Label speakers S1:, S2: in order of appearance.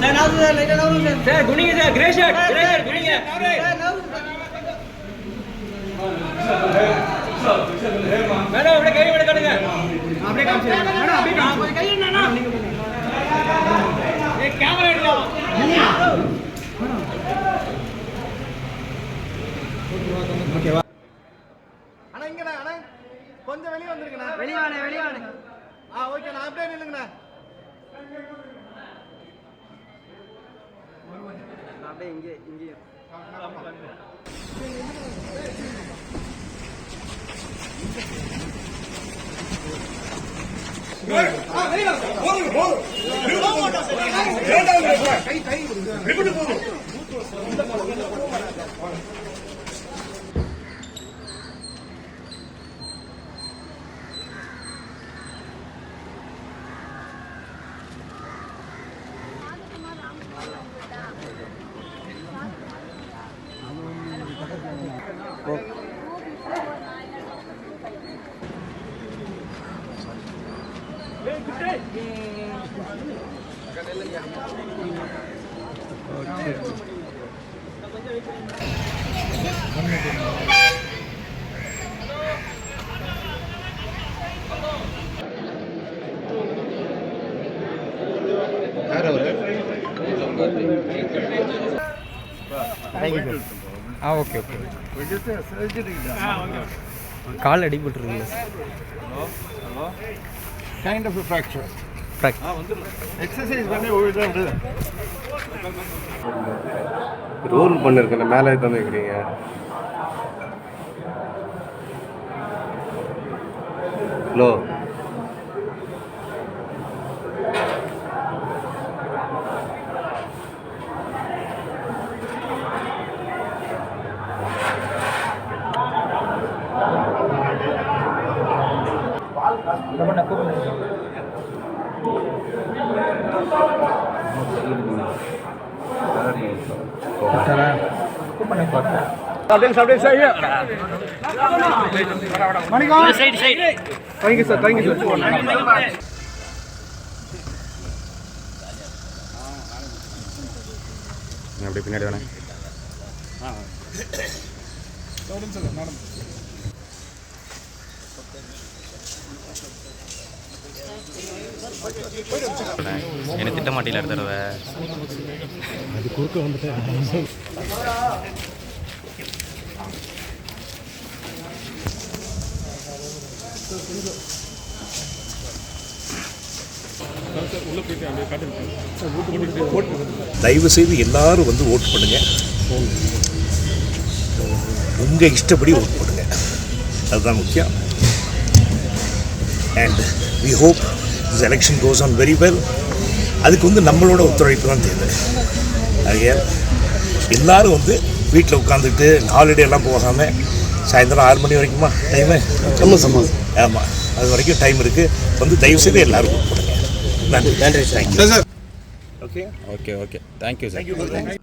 S1: Sir குனிங்க sir grey shirt grey shirt குனிங்க. Madam அப்படியே கை விட கட்டுங்க. அப்படியே காமிச்சு மேடம் அப்படியே காமிச்சு கை என்னன்னா ஏ கேமரா எடுக்கலாம்
S2: அண்ணா இங்கண்ணா அண்ணா. கொஞ்சம் வெளியே வந்துருங்கண்ணா.
S1: வெளியானே வெளியானே
S2: ஆ ஓகேண்ணா அப்படியே நில்லுங்கண்ணா.
S1: அப்படியே இங்கே இங்கே
S3: ஆ ஓகே ஓகே. கால் அடிபட்டுருக்குல்ல
S2: kind of fracture
S3: frac
S2: exercise பண்ணி ஓடிட்டு
S4: ரோல் பண்ணிருக்கேன் மேலே தந்து வைக்கிறீங்க hello
S1: side side
S4: thank you sir thank you sir அப்படி பின்னாடி வேணே
S3: எனக்கு திட்ட மாட்டீங்களா அடுத்த தடவை?
S5: தயவு செய்து எல்லாரும் வந்து ஓட் பண்ணுங்க. உங்க இஷ்டப்படி ஓட் பண்ணுங்க. அதுதான் முக்கியம். And we hope this election goes on very well அதுக்கு வந்து நம்மளோட ஒத்துழைப்பு தான் தேவை. ஆகையால் எல்லாரும் வந்து வீட்டில் உட்காந்துட்டு ஹாலிடே எல்லாம் போகாமல் சாயந்தரம் ஆறு மணி வரைக்குமா? டைமு ஆமாம் அது வரைக்கும் டைம் இருக்குது வந்து தயவு செய்து எல்லாரும் பண்ணுங்க நன்றி. நன்றி thank you okay
S3: okay okay thank you sir
S5: thank you